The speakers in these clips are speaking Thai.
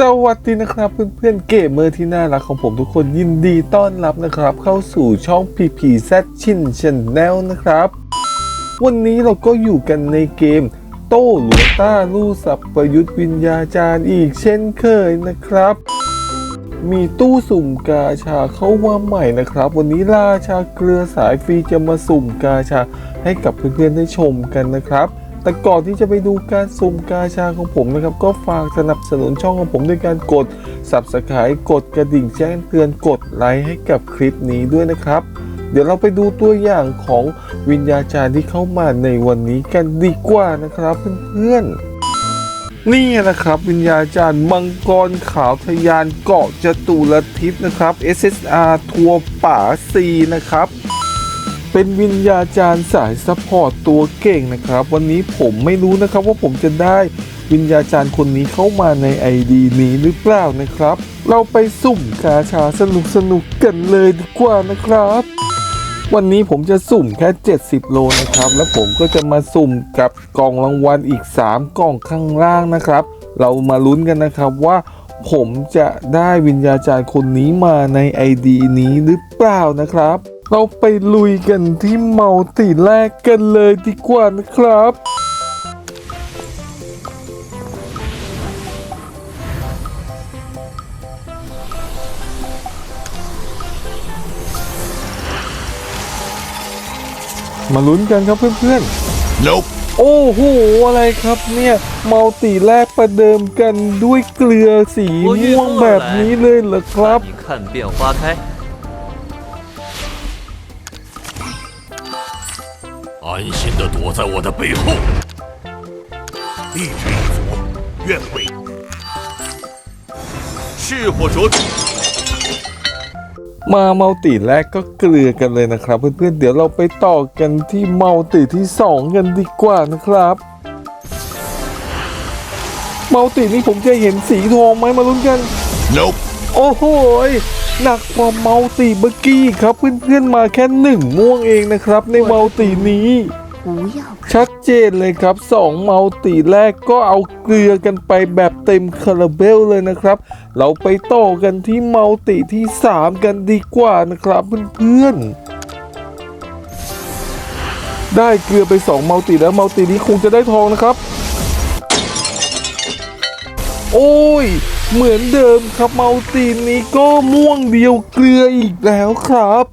สวัสดีนะครับเพื่อนๆเกมเมอร์ที่น่ารักของผมทุกคนยินดีต้อนรับนะครับ เข้าสู่ช่อง PPZ ชิน Channel นะครับ วันนี้เราก็อยู่กันในเกม โต้หลวงต้าลู่สับประยุทธ์วิญญาจารย์อีกเช่นเคยนะครับ มีตู้สุ่มกาชาเข้ามาใหม่นะครับ วันนี้ราชาเกลือสายฟรีจะมาสุ่มกาชาให้กับเพื่อนๆได้ชมกันนะครับ แต่ก่อนที่จะไปดูการสุ่มกาชาของผมนะครับ ก็ฝากสนับสนุนช่องของผมด้วยการกด Subscribe กดกระดิ่งแจ้งเตือนกดไลค์ให้กับคลิปนี้ด้วยนะครับ เดี๋ยวเราไปดูตัวอย่างของวิญญาจารย์ที่เข้ามาในวันนี้กันดีกว่านะครับเพื่อนๆนี่นะครับ วิญญาจารย์มังกรขาวทะยานเกาะจตุรทิศนะครับ SSR ทัวร์ป่าซีนะครับ เป็นวิญญาจารย์สายซัพพอร์ตตัวเก่งนะครับ วันนี้ผมไม่รู้นะครับว่าผมจะได้วิญญาจารย์คนนี้เข้ามาใน ID นี้หรือเปล่านะครับ เราไปสุ่มกาชาสนุกสนุกกันเลยดีกว่านะครับ วันนี้ผมจะสุ่มแค่ 70 โลนะครับ แล้วผมก็จะมาสุ่มกับกล่องรางวัลอีก 3 กล่องข้างล่างนะครับ เรามาลุ้นกันนะครับว่าผมจะได้วิญญาจารย์คนนี้มาใน ID นี้หรือเปล่านะครับ เราไปลุยกันที่เมาติแรกกันเลยดีกว่านะครับ มาลุ้นกันครับเพื่อนๆ Nope. โอ้โห อะไรครับเนี่ยมัลติแรกประเดิมกันด้วยเกลือสีม่วงแบบนี้เลยเหรอครับ 安心的躲在我的背后，一直一左，愿为炽火灼主。 มามัลติแรกก็เกลือกันเลยนะครับ เพื่อนๆ เดี๋ยวเราไปต่อกันที่มัลติที่ 2 กันดีกว่านะครับ มัลตินี้ผมจะเห็นสีทองไหมมาลุ้นกัน Nope. โอ้โหย หนักกว่ามัลติเมื่อกี้ครับเพื่อนๆมาแค่หนึ่งม่วงเองนะครับ ในมัลตินี้不要ชัดเจนเลยครับ2มัลติแรกก็เอาเกลือกันไปแบบเต็มคาราเบลเลยนะครับ เราไปต่อกันที่มัลติที่ 3 กันดีกว่านะครับเพื่อนๆได้เกลือไป2มัลติแล้วมัลตินี้คงจะได้ทองนะครับ โอ้ย เหมือนเดิมครับเมัลตินี้ก็ม่วงเดียวเกลืออีกแล้วครับ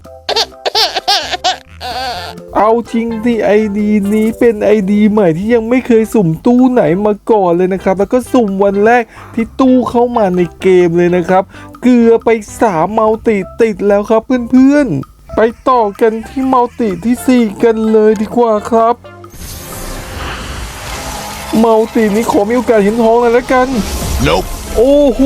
เอาจริงที่ ID นี้เป็น ID ใหม่ที่ยังไม่เคยสุ่มตู้ไหนมาก่อนเลยนะครับ แล้วก็สุ่มวันแรกที่ตู้เข้ามาในเกมเลยนะครับ เกลือไป3มัลติติดแล้วครับเพื่อนๆ ไปต่อกันที่เมัลติที่ 4 กันเลยดีกว่าครับเมัลตินี้ขอมีโอกาสเห็นทองเลยแล้วกัน Nope. โอ้โห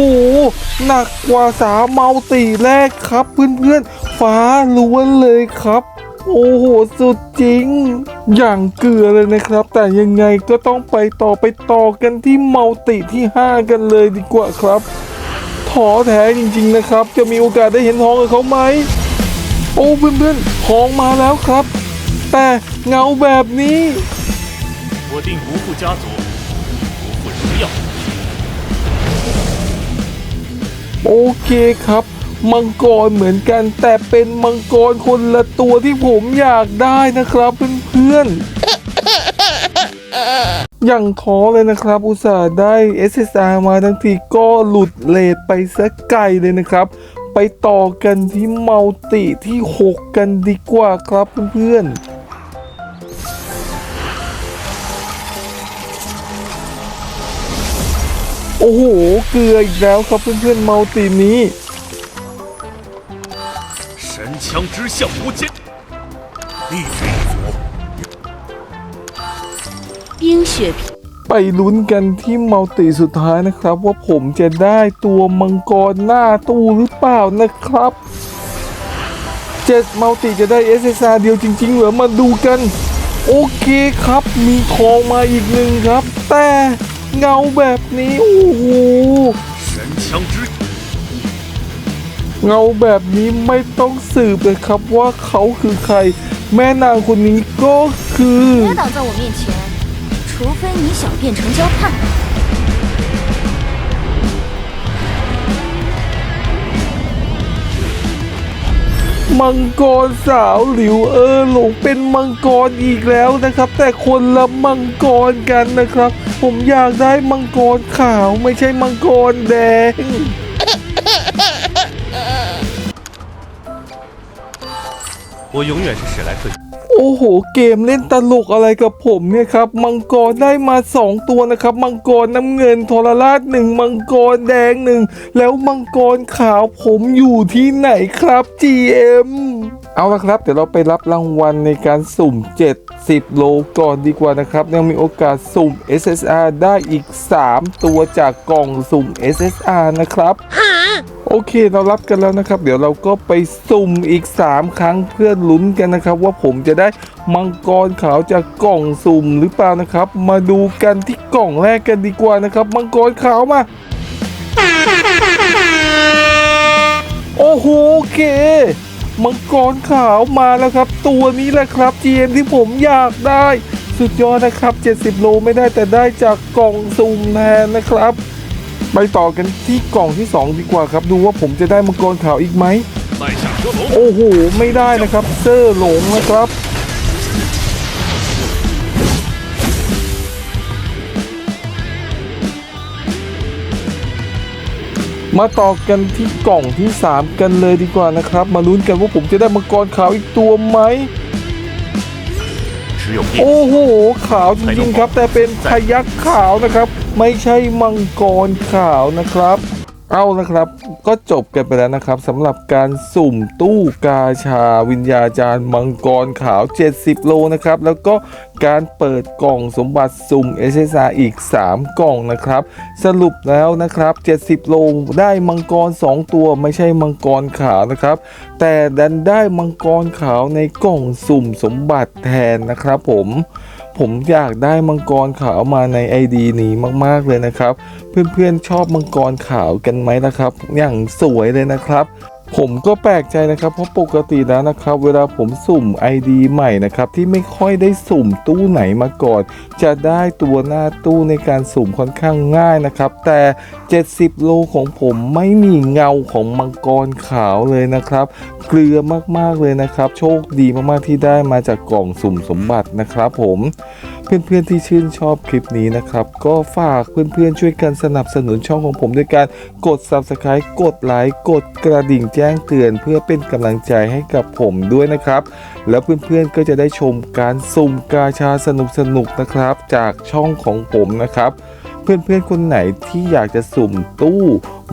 หนักกว่าสามเมาตีแรกครับเพื่อนๆ ฟ้าล้วนเลยครับ โอ้โห สุดจริง อย่างเกลือเลยนะครับ แต่ยังไงก็ต้องไปต่อไปต่อกันที่เมาติที่ 5 กันเลยดีกว่าครับท้อแท้จริงๆนะครับ จะมีโอกาสได้เห็นทองกับเขาไหม โอ้เพื่อนๆทองมาแล้วครับ แต่เงาแบบนี้ 我定不负家族，不负荣耀。 โอเคครับ มังกรเหมือนกัน แต่เป็นมังกรคนละตัวที่ผมอยากได้นะครับเพื่อนๆอย่างท้อเลยนะครับ อุตส่าห์ได้ SSR มาทั้งทีก็หลุดเลทไปสักไกลเลยนะครับ ไปต่อกันที่มัลติที่ 6 กันดีกว่าครับเพื่อนๆ โอ้โห เกลืออีกแล้วครับเพื่อนๆ มัลตินี้ 神枪之下无间，一直一左，冰雪平 ไปลุ้นกันที่มัลติสุดท้ายนะครับ ว่าผมจะได้ตัวมังกรหน้าตู้หรือเปล่านะครับเจ็ดมัลติจะได้ SSR เดียวจริง ๆ เหรอมาดูกัน โอเคครับ มีทองมาอีกหนึ่งครับ แต่ เงาแบบนี้โอ้โหเงาแบบนี้ไม่ต้องสืบเลยครับว่าเขาคือใคร แม่นางคนนี้ก็คือ มังกรสาวหลิวเออหลงเป็นมังกรอีกแล้วนะครับ แต่คนละมังกรกันนะครับ ผมอยากได้มังกรขาวไม่ใช่มังกรแดง 我永远是史莱克。 โอ้โห เกมเล่นตลกอะไรกับผมเนี่ยครับ มังกรได้มา 2 ตัวนะครับ มังกรน้ำเงินโทรราชหนึ่งมังกรแดงหนึ่งแล้วมังกรขาวผมอยู่ที่ไหนครับ GM เอาละครับ เดี๋ยวเราไปรับรางวัลในการสุ่ม 70 โลก่อนดีกว่านะครับ ยังมีโอกาสสุ่ม SSR ได้อีก 3 ตัวจากกล่องสุ่ม SSR นะครับ โอเคเรารับกันแล้วนะครับ เดี๋ยวเราก็ไปสุ่มอีก 3 ครั้งเพื่อลุ้นกันนะครับ ว่าผมจะได้มังกรขาวจากกล่องสุ่มหรือเปล่านะครับ มาดูกันที่กล่องแรกกันดีกว่านะครับ มังกรขาวมา โอ้โหโอเค มังกรขาวมาแล้วครับ ตัวนี้แหละครับ GM ที่ผมอยากได้ สุดยอดนะครับ 70 โลไม่ได้แต่ได้จากกล่องสุ่มแทนนะครับ ไปต่อกันที่กล่องที่ 2 ดีกว่าครับ ดูว่าผมจะได้มังกรขาวอีกไหม โอ้โห ไม่ได้นะครับ เซอร์หลงนะครับ มาต่อกันที่กล่องที่ 3 กันเลยดีกว่านะครับ มาลุ้นกันว่าผมจะได้มังกรขาวอีกตัวไหม โอ้โห ขาวจริงๆครับ แต่เป็นพยักขาวนะครับ ไม่ใช่มังกรขาวนะครับ เอานะครับ ก็จบกันไปแล้วนะครับสำหรับการสุ่มตู้กาชาวิญญาจารย์มังกรขาว 70 โลนะครับ แล้วก็การเปิดกล่องสมบัติสุ่ม SSR อีก 3 กล่องนะครับ สรุปแล้วนะครับ 70 โลได้มังกร 2 ตัวไม่ใช่มังกรขาวนะครับ แต่ดันได้มังกรขาวในกล่องสุ่มสมบัติแทนนะครับผม ผมอยากได้มังกรขาวมาใน ID นี้มากๆเลยนะครับ เพื่อนๆชอบมังกรขาวกันไหมนะครับ อย่างสวยเลยนะครับ ผมก็แปลกใจนะครับ เพราะปกติแล้วนะครับ เวลาผมสุ่ม ID ใหม่นะครับ ที่ไม่ค่อยได้สุ่มตู้ไหนมาก่อน จะได้ตัวหน้าตู้ในการสุ่มค่อนข้างง่ายนะครับ แต่ 70 โลของผมไม่มีเงาของมังกรขาวเลยนะครับ เกลือมากๆเลยนะครับ โชคดีมากๆที่ได้มาจากกล่องสุ่มสมบัตินะครับผม เพื่อนๆที่ชื่นชอบคลิปนี้นะครับ ก็ฝากเพื่อนๆช่วยกันสนับสนุนช่องของผมด้วยการกด Subscribe กดไลค์กดกระดิ่งแจ้งเตือน เพื่อเป็นกำลังใจให้กับผมด้วยนะครับ แล้วเพื่อนๆก็จะได้ชมการสุ่มกาชาสนุกๆนะครับ จากช่องของผมนะครับ เพื่อนๆคนไหนที่อยากจะสุ่มตู้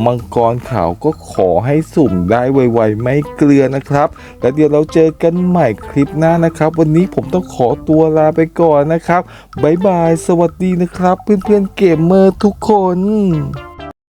มังกรขาวก็ขอให้สุ่มได้ไวๆไม่เกลือนะครับ แล้วเดี๋ยวเราเจอกันใหม่คลิปหน้านะครับ วันนี้ผมต้องขอตัวลาไปก่อนนะครับบ๊ายบาย สวัสดีนะครับ เพื่อนๆเกมเมอร์ทุกคน